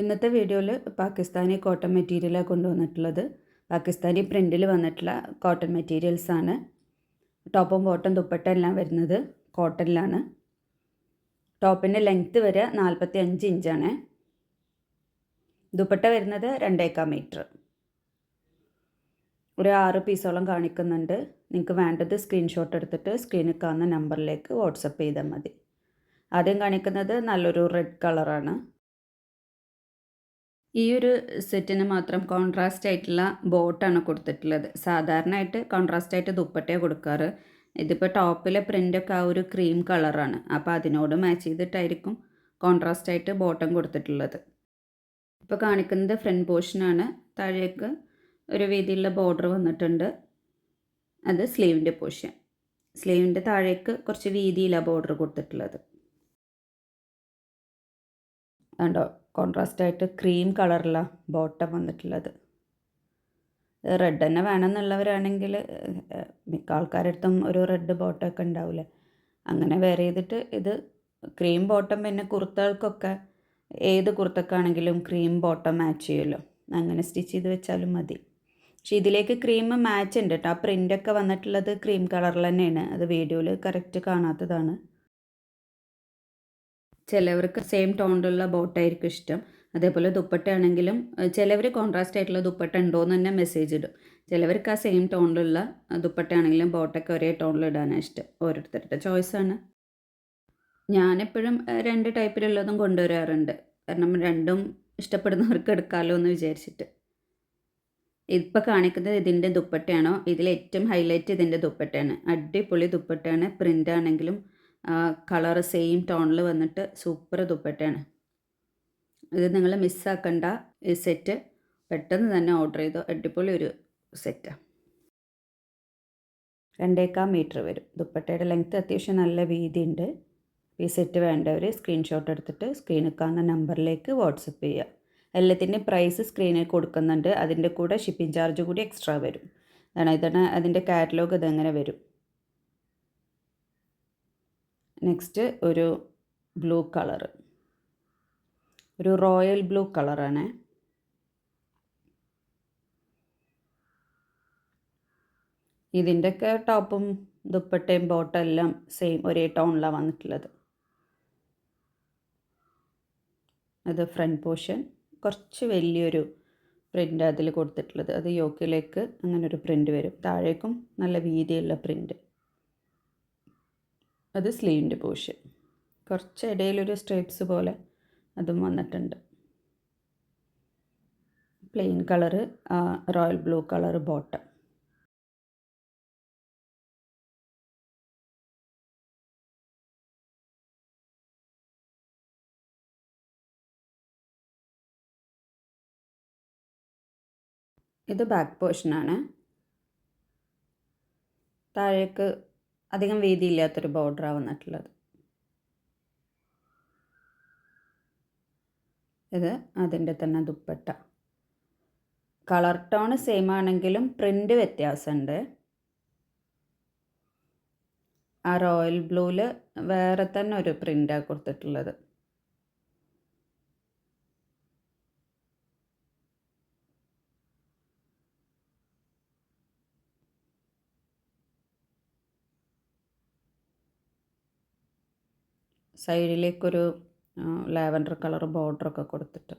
ഇന്നത്തെ വീഡിയോയിൽ പാകിസ്ഥാനി കോട്ടൺ മെറ്റീരിയലാണ് കൊണ്ടുവന്നിട്ടുള്ളത്. പാകിസ്ഥാനി പ്രിന്റിൽ വന്നിട്ടുള്ള കോട്ടൺ മെറ്റീരിയൽസ് ആണ് ടോപ്പും ബോട്ടും ദുപ്പട്ട എല്ലാം വരുന്നത് കോട്ടണിലാണ്. ടോപ്പിന്റെ ലെങ്ത്ത് വരെ നാൽപ്പത്തി അഞ്ച് ഇഞ്ചാണ്. ദുപ്പട്ട വരുന്നത് രണ്ടേക്കാ മീറ്റർ. ഒരു ആറ് പീസോളം കാണിക്കുന്നുണ്ട്. നിങ്ങൾക്ക് വേണ്ടത് സ്ക്രീൻഷോട്ട് എടുത്തിട്ട് സ്ക്രീനിൽ കാണുന്ന നമ്പറിലേക്ക് വാട്സപ്പ് ചെയ്താൽ മതി. ആദ്യം കാണിക്കുന്നത് നല്ലൊരു റെഡ് കളറാണ്. ഈ ഒരു സെറ്റിന് മാത്രം കോൺട്രാസ്റ്റ് ആയിട്ടുള്ള ബോട്ടാണ് കൊടുത്തിട്ടുള്ളത്. സാധാരണയായിട്ട് കോൺട്രാസ്റ്റ് ആയിട്ട് ദുപ്പട്ടയാണ് കൊടുക്കാറ്. ഇതിപ്പോൾ ടോപ്പിലെ പ്രിന്റൊക്കെ ആ ഒരു ക്രീം കളറാണ് അപ്പോൾ അതിനോട് മാച്ച് ചെയ്തിട്ടായിരിക്കും കോൺട്രാസ്റ്റ് ആയിട്ട് ബോട്ടം കൊടുത്തിട്ടുള്ളത്. ഇപ്പോൾ കാണിക്കുന്നത് ഫ്രണ്ട് പോർഷനാണ് താഴേക്ക് ഒരു രീതിയിലുള്ള ബോർഡർ വന്നിട്ടുണ്ട്. അത് സ്ലീവിന്റെ പോർഷൻ സ്ലീവിന്റെ താഴേക്ക് കുറച്ച് വീതിയിലാണ് ബോർഡർ കൊടുത്തിട്ടുള്ളത്. കണ്ടോ? കോൺട്രാസ്റ്റ് ആയിട്ട് ക്രീം കളറിലാണ് ബോട്ടം വന്നിട്ടുള്ളത്. റെഡ് തന്നെ വേണമെന്നുള്ളവരാണെങ്കിൽ മിക്ക ആൾക്കാരടുത്തും ഒരു റെഡ് ബോട്ടമൊക്കെ ഉണ്ടാവില്ലേ അങ്ങനെ വേറെ ചെയ്തിട്ട് ഇത് ക്രീം ബോട്ടം പിന്നെ കുർത്തകൾക്കൊക്കെ ഏത് കുർത്തക്കാണെങ്കിലും ക്രീം ബോട്ടം മാച്ച് ചെയ്യുമല്ലോ. അങ്ങനെ സ്റ്റിച്ച് ചെയ്ത് വെച്ചാലും മതി. പക്ഷെ ഇതിലേക്ക് ക്രീം മാച്ച് ഉണ്ട് കേട്ടോ. ആ പ്രിന്റൊക്കെ വന്നിട്ടുള്ളത് ക്രീം കളറിൽ തന്നെയാണ്. അത് വീഡിയോയിൽ കറക്റ്റ് കാണാത്തതാണ്. ചിലവർക്ക് സെയിം ടോണിലുള്ള ബോട്ടായിരിക്കും ഇഷ്ടം. അതേപോലെ ദുപ്പട്ട ആണെങ്കിലും ചിലവർ കോൺട്രാസ്റ്റ് ആയിട്ടുള്ള ദുപ്പട്ട ഉണ്ടോ എന്ന് തന്നെ മെസ്സേജ് ഇടും. ചിലവർക്ക് ആ സെയിം ടോണിലുള്ള ദുപ്പട്ട ആണെങ്കിലും ബോട്ടൊക്കെ ഒരേ ടോണിൽ ഇടാനാണ് ഇഷ്ടം. ഓരോരുത്തരുടെ ചോയ്സാണ് ഞാനെപ്പോഴും രണ്ട് ടൈപ്പിലുള്ളതും കൊണ്ടുവരാറുണ്ട്. കാരണം രണ്ടും ഇഷ്ടപ്പെടുന്നവർക്ക് എടുക്കാമല്ലോ എന്ന് വിചാരിച്ചിട്ട്. ഇപ്പോൾ കാണിക്കുന്നത് ഇതിന്റെ ദുപ്പട്ടയാണോ? ഇതിൽ ഏറ്റവും ഹൈലൈറ്റ് ഇതിന്റെ ദുപ്പട്ടയാണ്. അടിപൊളി ദുപ്പട്ടയാണ്. പ്രിന്റ് ആണെങ്കിലും കളർ സെയിം ടോണിൽ വന്നിട്ട് സൂപ്പർ ദുപ്പട്ടയാണ്. ഇത് നിങ്ങൾ മിസ്സാക്കണ്ട ഈ സെറ്റ് പെട്ടെന്ന് തന്നെ ഓർഡർ ചെയ്തോ. അടിപൊളി ഒരു സെറ്റാണ് രണ്ടേക്കാ മീറ്റർ വരും. ദുപ്പട്ടയുടെ ലെങ്ത്ത് അത്യാവശ്യം നല്ല വീതിയുണ്ട് ഈ സെറ്റ് വേണ്ടവർ സ്ക്രീൻഷോട്ട് എടുത്തിട്ട് സ്ക്രീനിൽ കാണുന്ന നമ്പറിലേക്ക് വാട്സപ്പ് ചെയ്യുക എല്ലാത്തിന്റെയും പ്രൈസ് സ്ക്രീനിൽ കൊടുക്കുന്നുണ്ട്. അതിന്റെ കൂടെ ഷിപ്പിംഗ് ചാർജ് കൂടി എക്സ്ട്രാ വരും. അതാണ് ഇതാണ് അതിന്റെ കാറ്റലോഗ് ഇതെങ്ങനെ വരും. നെക്സ്റ്റ് ഒരു ബ്ലൂ കളർ ഒരു റോയൽ ബ്ലൂ കളറാണ് ഇതിന്റെയൊക്കെ ടോപ്പും ദുപ്പട്ടയും ബോട്ടും എല്ലാം സെയിം ഒരേ ടോണിലാണ് വന്നിട്ടുള്ളത്. അത് ഫ്രണ്ട് പോർഷൻ കുറച്ച് വലിയൊരു പ്രിന്റ് അതിൽ കൊടുത്തിട്ടുള്ളത്. അത് യോക്കിലേക്ക് അങ്ങനെ ഒരു പ്രിന്റ് വരും. താഴേക്കും നല്ല വീതിയുള്ള പ്രിന്റ് അത് സ്ലീവിന്റെ പോർഷൻ. കുറച്ച് ഇടയിലൊരു സ്ട്രേപ്സ് പോലെ അതും വന്നിട്ടുണ്ട്. Plain colour royal blue colour bottom. ഇത് ബാക്ക് പോർഷനാണ്. താഴേക്ക് അധികം വീതിയില്ലാത്തൊരു ബോർഡറാണ് വന്നിട്ടുള്ളത്. ഇത് അതിന്റെ തന്നെ ദുപ്പട്ട. കളർ ടോൺ സെയിം ആണെങ്കിലും പ്രിന്റ് വ്യത്യാസമുണ്ട്. ആ റോയൽ ബ്ലൂവിൽ വേറെ തന്നെ ഒരു പ്രിന്റാണ് കൊടുത്തിട്ടുള്ളത്. സൈഡിലേക്കൊരു ലാവൻഡർ കളർ ബോർഡറൊക്കെ കൊടുത്തിട്ട്.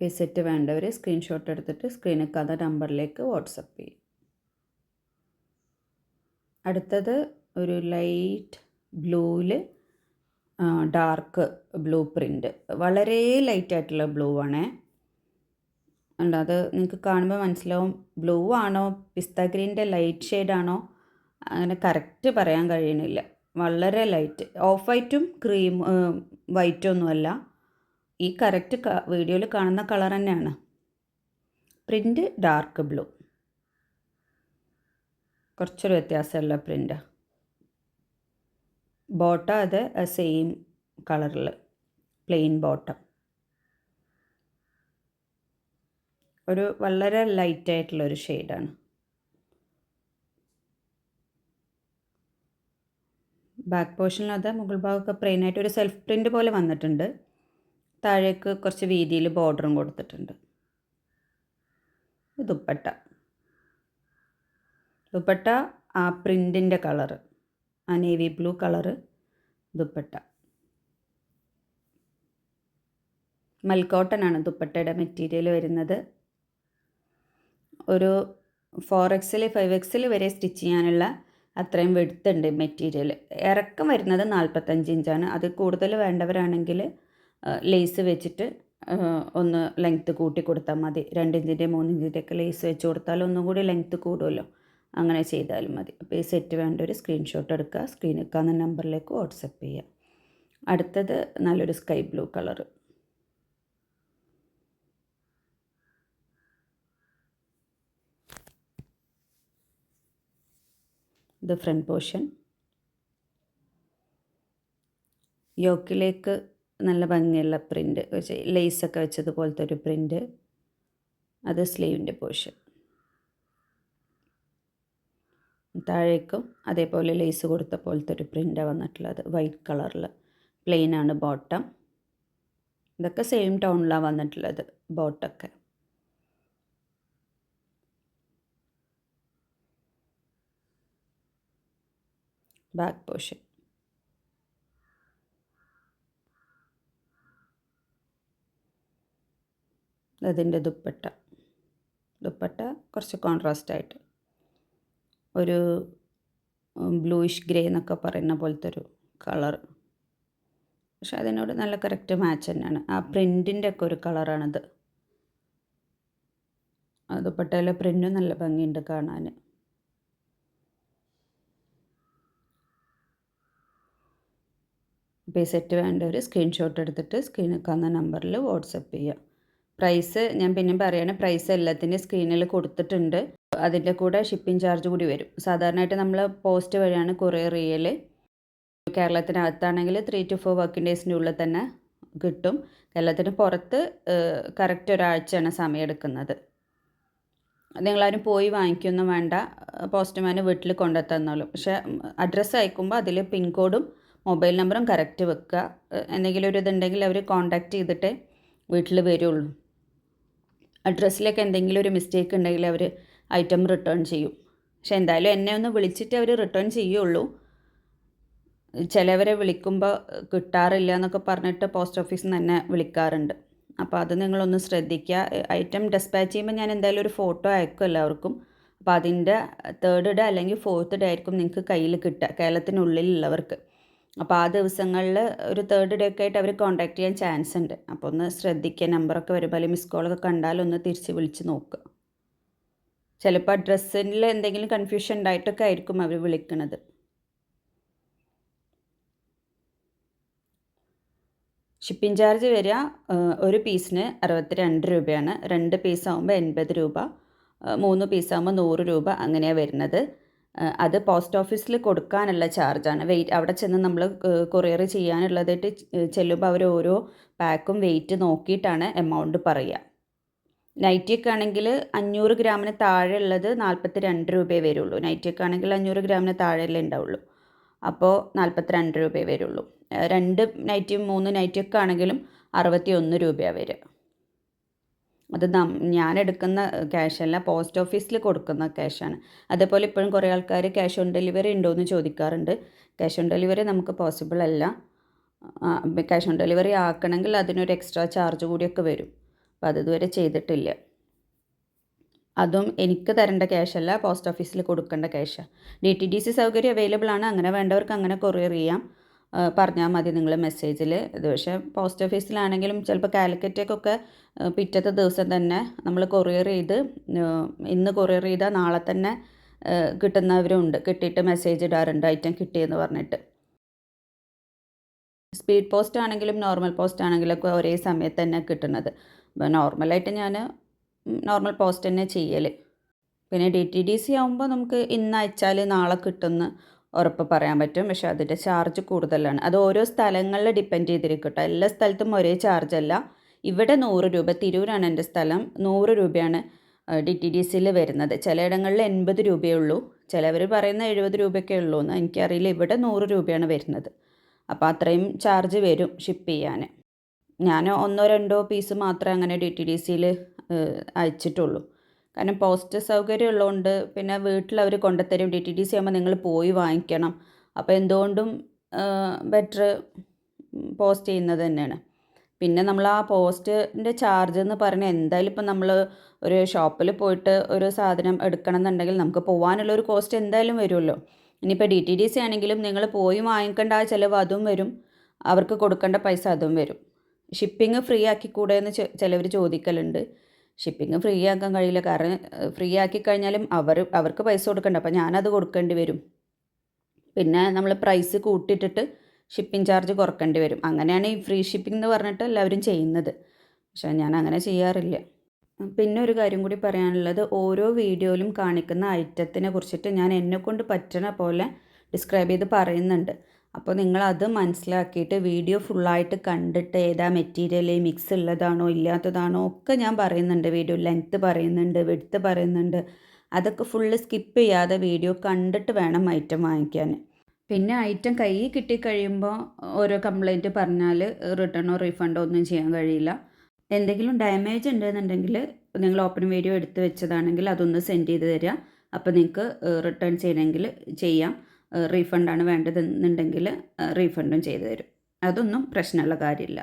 വിസിറ്റ് സെറ്റ് വേണ്ടവർ സ്ക്രീൻഷോട്ട് എടുത്തിട്ട് സ്ക്രീനിൽ കഥ നമ്പറിലേക്ക് വാട്സപ്പ് ചെയ്യും. അടുത്തത് ഒരു ലൈറ്റ് ബ്ലൂവിൽ ഡാർക്ക് ബ്ലൂ പ്രിന്റ് വളരെ ലൈറ്റായിട്ടുള്ള ബ്ലൂ ആണേ. അത് നിങ്ങൾക്ക് കാണുമ്പോൾ മനസ്സിലാവും ബ്ലൂ ആണോ പിസ്ത ഗ്രീന്റെ ലൈറ്റ് ഷെയ്ഡാണോ അങ്ങനെ കറക്റ്റ് പറയാൻ കഴിയണില്ല. വളരെ ലൈറ്റ് ഓഫ് വൈറ്റും ക്രീം വൈറ്റും ഒന്നുമല്ല. ഈ കറക്റ്റ് വീഡിയോയിൽ കാണുന്ന കളർ തന്നെയാണ്. പ്രിന്റ് ഡാർക്ക് ബ്ലൂ കുറച്ചൊരു വ്യത്യാസമുള്ള പ്രിന്റ് ബോട്ട അത് സെയിം കളറിൽ പ്ലെയിൻ ബോട്ടം ഒരു വളരെ ലൈറ്റായിട്ടുള്ളൊരു ഷെയ്ഡാണ് ബാക്ക് പോർഷനിലത് മുകൾ ഭാഗമൊക്കെ പ്ലെയിനായിട്ട് ഒരു സെൽഫ് പ്രിന്റ് പോലെ വന്നിട്ടുണ്ട്. താഴേക്ക് കുറച്ച് വീതിയിൽ ബോർഡറും കൊടുത്തിട്ടുണ്ട്. ദുപ്പട്ട. ദുപ്പട്ട ആ പ്രിന്റിന്റെ കളറ് ആ നേവി ബ്ലൂ കളറ് ദുപ്പട്ട. മൽക്കോട്ടനാണ് ദുപ്പട്ടയുടെ മെറ്റീരിയൽ വരുന്നത്. ഒരു ഫോർ എക്സിൽ ഫൈവ് എക്സിൽ വരെ സ്റ്റിച്ച് ചെയ്യാനുള്ള അത്രയും വെടുത്തുണ്ട് മെറ്റീരിയൽ ഇറക്കം വരുന്നത് നാൽപ്പത്തഞ്ച് ഇഞ്ചാണ്. അത് കൂടുതൽ വേണ്ടവരാണെങ്കിൽ ലേസ് വെച്ചിട്ട് ഒന്ന് ലെങ്ത്ത് കൂട്ടി കൊടുത്താൽ മതി. രണ്ടിഞ്ചിന്റെ മൂന്നിഞ്ചിന്റെ ഒക്കെ ലേസ് വെച്ച് കൊടുത്താൽ ഒന്നും കൂടി ലെങ്ത്ത് കൂടുമല്ലോ. അങ്ങനെ ചെയ്താലും മതി. അപ്പോൾ ഈ സെറ്റ് വേണ്ട ഒരു സ്ക്രീൻഷോട്ട് എടുക്കുക. സ്ക്രീനിൽ കാണുന്ന നമ്പറിലേക്ക് വാട്സപ്പ് ചെയ്യുക. അടുത്തത് നല്ലൊരു സ്കൈ ബ്ലൂ കളറ് ഇത് ഫ്രണ്ട് പോർഷൻ. യോക്കിലേക്ക് നല്ല ഭംഗിയുള്ള പ്രിന്റ് ലേസൊക്കെ വെച്ചതുപോലത്തെ ഒരു പ്രിന്റ് അത് സ്ലീവിന്റെ പോർഷൻ. താഴേക്കും അതേപോലെ ലേസ് കൊടുത്ത പോലത്തെ ഒരു പ്രിന്റാണ് വന്നിട്ടുള്ളത് വൈറ്റ് കളറിൽ പ്ലെയിനാണ് ബോട്ടം. ഇതൊക്കെ സെയിം ടൗണിലാണ് വന്നിട്ടുള്ളത് ബോട്ടൊക്കെ. ബാക്ക് പോർഷൻ അതിന്റെ ദുപ്പട്ട. ദുപ്പട്ട കുറച്ച് കോൺട്രാസ്റ്റ് ആയിട്ട്. ഒരു ബ്ലൂയിഷ് ഗ്രേ എന്നൊക്കെ പറയുന്ന പോലത്തെ ഒരു കളർ പക്ഷെ അതിനോട് നല്ല കറക്റ്റ് മാച്ച് തന്നെയാണ്. ആ പ്രിന്റിന്റെ ഒക്കെ ഒരു കളറാണിത് ദുപ്പട്ടയിലെ പ്രിന്റും നല്ല ഭംഗിയുണ്ട് കാണാൻ. ഇപ്പോൾ ഈ സെറ്റ് വേണ്ടവർ സ്ക്രീൻഷോട്ട് എടുത്തിട്ട് സ്ക്രീനിൽ കാണുന്ന നമ്പറിൽ വാട്സപ്പ് ചെയ്യുക. പ്രൈസ് ഞാൻ പിന്നെ പറയുകയാണ് പ്രൈസ് എല്ലാത്തിന്റെ സ്ക്രീനിൽ കൊടുത്തിട്ടുണ്ട്. അതിന്റെ കൂടെ ഷിപ്പിംഗ് ചാർജ് കൂടി വരും. സാധാരണയായിട്ട് നമ്മൾ പോസ്റ്റ് വഴിയാണ് കൊറിയർ ചെയ്യൽ കേരളത്തിനകത്താണെങ്കിൽ ത്രീ ടു ഫോർ വർക്കിംഗ് ഡേയ്സിന്റെ ഉള്ളിൽ തന്നെ കിട്ടും. കേരളത്തിന് പുറത്ത് കറക്റ്റ് ഒരാഴ്ചയാണ് സമയം എടുക്കുന്നത്. നിങ്ങളാരും പോയി വാങ്ങിക്കൊന്നും വേണ്ട. പോസ്റ്റ്മാൻ വീട്ടിൽ കൊണ്ടുത്തന്നാലും പക്ഷേ അഡ്രസ്സ് അയക്കുമ്പോൾ അതിൽ പിൻകോഡും മൊബൈൽ നമ്പറും കറക്റ്റ് വെക്കുക. എന്തെങ്കിലും ഒരു ഇതുണ്ടെങ്കിൽ അവർ കോൺടാക്റ്റ് ചെയ്തിട്ട് വീട്ടിൽ വരുള്ളൂ. അഡ്രസ്സിലൊക്കെ എന്തെങ്കിലും ഒരു മിസ്റ്റേക്ക് ഉണ്ടെങ്കിൽ അവർ ഐറ്റം റിട്ടേൺ ചെയ്യും. പക്ഷെ എന്തായാലും എന്നെ ഒന്ന് വിളിച്ചിട്ട് അവർ റിട്ടേൺ ചെയ്യുള്ളൂ. ചിലവരെ വിളിക്കുമ്പോൾ കിട്ടാറില്ല എന്നൊക്കെ പറഞ്ഞിട്ട് പോസ്റ്റ് ഓഫീസിൽ നിന്ന് തന്നെ വിളിക്കാറുണ്ട്. അപ്പോൾ അത് നിങ്ങളൊന്ന് ശ്രദ്ധിക്കുക. ഐറ്റം ഡെസ്പാച്ച് ചെയ്യുമ്പോൾ ഞാൻ എന്തായാലും ഒരു ഫോട്ടോ അയക്കും എല്ലാവർക്കും. അപ്പോൾ അതിന്റെ തേർഡ് ഡേ അല്ലെങ്കിൽ ഫോർത്ത് ഡേ ആയിരിക്കും നിങ്ങൾക്ക് കയ്യിൽ കിട്ടുക. കേരളത്തിനുള്ളിലുള്ളവർക്ക്. അപ്പോൾ ആ ദിവസങ്ങളിൽ ഒരു തേർഡ് ഡേ ഒക്കെ ആയിട്ട് അവർ കോൺടാക്ട് ചെയ്യാൻ ചാൻസ് ഉണ്ട്. അപ്പോൾ ഒന്ന് ശ്രദ്ധിക്കുക നമ്പറൊക്കെ വരുമ്പോൾ അല്ലെങ്കിൽ മിസ് കോളൊക്കെ കണ്ടാൽ ഒന്ന് തിരിച്ച് വിളിച്ച് നോക്കുക. ചിലപ്പോൾ അഡ്രസ്സിൽ എന്തെങ്കിലും കൺഫ്യൂഷൻ ഉണ്ടായിട്ടൊക്കെ ആയിരിക്കും അവർ വിളിക്കുന്നത് ഷിപ്പിംഗ് ചാർജ് വരിക ഒരു പീസിന് അറുപത്തി രണ്ട് രൂപയാണ്. രണ്ട് പീസ് ആകുമ്പോൾ എൺപത് രൂപ മൂന്ന് പീസ് ആകുമ്പോൾ നൂറ് രൂപ അങ്ങനെയാണ് വരുന്നത്. അത് പോസ്റ്റ് ഓഫീസിൽ കൊടുക്കാനുള്ള ചാർജാണ്. വെയിറ്റ് അവിടെ ചെന്ന് നമ്മൾ കൊറിയർ ചെയ്യാനുള്ളതായിട്ട് ചെല്ലുമ്പോൾ അവർ ഓരോ പാക്കും വെയിറ്റ് നോക്കിയിട്ടാണ് എമൗണ്ട് പറയുക. നൈറ്റിയൊക്കെ ആണെങ്കിൽ അഞ്ഞൂറ് ഗ്രാമിന് താഴെ ഉള്ളത് നാൽപ്പത്തി രണ്ട് രൂപയെ വരുള്ളൂ. നൈറ്റിയൊക്കെ ആണെങ്കിൽ അഞ്ഞൂറ് ഗ്രാമിന് താഴെയല്ലേ ഉണ്ടാവുള്ളൂ. അപ്പോൾ നാൽപ്പത്തി രണ്ട് രൂപയെ വരുള്ളൂ. രണ്ട് നൈറ്റിയും മൂന്ന് നൈറ്റിയൊക്കെ ആണെങ്കിലും അറുപത്തി ഒന്ന് രൂപയാണ് വരിക. അത് ഞാൻ എടുക്കുന്ന അല്ല പോസ്റ്റ് ഓഫീസിൽ കൊടുക്കുന്ന ക്യാഷാണ്. അതേപോലെ ഇപ്പോഴും കുറേ ആൾക്കാർ ക്യാഷ് ഓൺ ഡെലിവറി ഉണ്ടോ എന്ന് ചോദിക്കാറുണ്ട്. ക്യാഷ് ഓൺ ഡെലിവറി നമുക്ക് പോസിബിൾ അല്ല. ക്യാഷ് ഓൺ ഡെലിവറി ആക്കണമെങ്കിൽ അതിനൊരു എക്സ്ട്രാ ചാർജ് കൂടിയൊക്കെ വരും. അപ്പോൾ അത് ഇതുവരെ ചെയ്തിട്ടില്ല. അതും എനിക്ക് തരേണ്ട അല്ല പോസ്റ്റ് ഓഫീസിൽ കൊടുക്കേണ്ട ക്യാഷാണ് ഡി ടി ഡി സി സൗകര്യം അവൈലബിൾ ആണ്. അങ്ങനെ വേണ്ടവർക്ക് അങ്ങനെ കൊറിയർ ചെയ്യാം. പറഞ്ഞാൽ മതി നിങ്ങൾ മെസ്സേജിൽ ഇത് പക്ഷേ പോസ്റ്റ് ഓഫീസിലാണെങ്കിലും ചിലപ്പോൾ കാലിക്കറ്റേക്കൊക്കെ പിറ്റത്തെ ദിവസം തന്നെ നമ്മൾ കൊറിയർ ചെയ്ത് ഇന്ന് കൊറിയർ ചെയ്താൽ നാളെ തന്നെ കിട്ടുന്നവരുണ്ട്. കിട്ടിയിട്ട് മെസ്സേജ് ഇടാറുണ്ട് ഐറ്റം കിട്ടിയെന്ന് പറഞ്ഞിട്ട്. സ്പീഡ് പോസ്റ്റ് ആണെങ്കിലും നോർമൽ പോസ്റ്റ് ആണെങ്കിലും ഒക്കെ ഒരേ സമയത്ത് തന്നെ കിട്ടുന്നത്. അപ്പോൾ നോർമലായിട്ട് ഞാൻ നോർമൽ പോസ്റ്റ് തന്നെ ചെയ്യൽ പിന്നെ ഡി ടി ഡി സി ആകുമ്പോൾ നമുക്ക് ഇന്ന് അയച്ചാൽ നാളെ കിട്ടുമെന്ന് ഉറപ്പ് പറയാൻ പറ്റും. പക്ഷേ അതിന്റെ ചാർജ് കൂടുതലാണ്. അത് ഓരോ സ്ഥലങ്ങളിൽ ഡിപ്പെൻഡ് ചെയ്തിരിക്കട്ടെ. എല്ലാ സ്ഥലത്തും ഒരേ ചാർജ് അല്ല. ഇവിടെ നൂറ് രൂപ തിരൂരാണ് എന്റെ സ്ഥലം. നൂറ് രൂപയാണ് ഡി ടി ഡി സിയിൽ വരുന്നത്. ചിലയിടങ്ങളിൽ എൺപത് രൂപയേ ഉള്ളൂ. ചിലവർ പറയുന്ന എഴുപത് രൂപയൊക്കെ ഉള്ളൂ എന്ന് എനിക്കറിയില്ല. ഇവിടെ നൂറ് രൂപയാണ് വരുന്നത്. അപ്പോൾ അത്രയും ചാർജ് വരും ഷിപ്പ് ചെയ്യാൻ. ഞാൻ ഒന്നോ രണ്ടോ പീസ് മാത്രമേ അങ്ങനെ ഡി ടി ഡി സിയിൽ അയച്ചിട്ടുള്ളൂ. കാരണം പോസ്റ്റ് സൗകര്യം ഉള്ളതുകൊണ്ട് പിന്നെ വീട്ടിൽ അവർ കൊണ്ടുത്തരും. ഡി ടി ഡി സി ആകുമ്പോൾ നിങ്ങൾ പോയി വാങ്ങിക്കണം. അപ്പോൾ എന്തുകൊണ്ടും ബെറ്റർ പോസ്റ്റ് ചെയ്യുന്നത് തന്നെയാണ്. പിന്നെ നമ്മൾ ആ പോസ്റ്റിന്റെ ചാർജ് എന്ന് പറഞ്ഞാൽ എന്തായാലും ഇപ്പം നമ്മൾ ഒരു ഷോപ്പിൽ പോയിട്ട് ഒരു സാധനം എടുക്കണം എന്നുണ്ടെങ്കിൽ നമുക്ക് പോകാനുള്ള ഒരു കോസ്റ്റ് എന്തായാലും വരുമല്ലോ. ഇനിയിപ്പോൾ ഡി ടി ഡി സി ആണെങ്കിലും നിങ്ങൾ പോയി വാങ്ങിക്കേണ്ട ആ ചിലവ് അതും വരും. അവർക്ക് കൊടുക്കേണ്ട പൈസ അതും വരും. ഷിപ്പിംഗ് ഫ്രീ ആക്കിക്കൂടെ കൂടെ എന്ന് ചിലവർ ചോദിക്കലുണ്ട്. ഷിപ്പിംഗ് ഫ്രീ ആക്കാൻ കഴിയില്ല. കാരണം ഫ്രീ ആക്കി കഴിഞ്ഞാലും അവർ അവർക്ക് പൈസ കൊടുക്കണ്ട. അപ്പോൾ ഞാനത് കൊടുക്കേണ്ടി വരും. പിന്നെ നമ്മൾ പ്രൈസ് കൂട്ടിയിട്ടിട്ട് ഷിപ്പിംഗ് ചാർജ് കുറക്കേണ്ടി വരും. അങ്ങനെയാണ് ഈ ഫ്രീ ഷിപ്പിംഗ് എന്ന് പറഞ്ഞിട്ട് എല്ലാവരും ചെയ്യുന്നത്. പക്ഷേ ഞാൻ അങ്ങനെ ചെയ്യാറില്ല. പിന്നെ ഒരു കാര്യം കൂടി പറയാനുള്ളത്. ഓരോ വീഡിയോയിലും കാണിക്കുന്ന ഐറ്റത്തിനെ കുറിച്ചിട്ട് ഞാൻ എന്നെക്കൊണ്ട് പറ്റണ പോലെ ഡിസ്ക്രൈബ് ചെയ്ത് പറയുന്നുണ്ട്. അപ്പോൾ നിങ്ങൾ അത് മനസ്സിലാക്കിയിട്ട് വീഡിയോ ഫുള്ളായിട്ട് കണ്ടിട്ട് ഏതാ മെറ്റീരിയൽ മിക്സ് ഉള്ളതാണോ ഇല്ലാത്തതാണോ ഒക്കെ ഞാൻ പറയുന്നുണ്ട്. വീഡിയോ ലെങ്ത്ത് പറയുന്നുണ്ട് വെടുത്ത് പറയുന്നുണ്ട്. അതൊക്കെ ഫുള്ള് സ്കിപ്പ് ചെയ്യാതെ വീഡിയോ കണ്ടിട്ട് വേണം ഐറ്റം വാങ്ങിക്കാൻ. പിന്നെ ഐറ്റം കയ്യിൽ കിട്ടിക്കഴിയുമ്പോൾ ഓരോ കംപ്ലൈന്റ് പറഞ്ഞാൽ റിട്ടേണോ റീഫണ്ടോ ഒന്നും ചെയ്യാൻ കഴിയില്ല. എന്തെങ്കിലും ഡാമേജ് ഉണ്ടെന്നുണ്ടെങ്കിൽ നിങ്ങൾ ഓപ്പൺ വീഡിയോ എടുത്ത് വെച്ചതാണെങ്കിൽ അതൊന്ന് സെൻഡ് ചെയ്ത് തരിക അപ്പോൾ നിങ്ങൾക്ക് റിട്ടേൺ ചെയ്യണമെങ്കിൽ ചെയ്യാം. റീഫണ്ടാണ് വേണ്ടതെന്നുണ്ടെങ്കിൽ റീഫണ്ടും ചെയ്തു തരും. അതൊന്നും പ്രശ്നമുള്ള കാര്യമില്ല.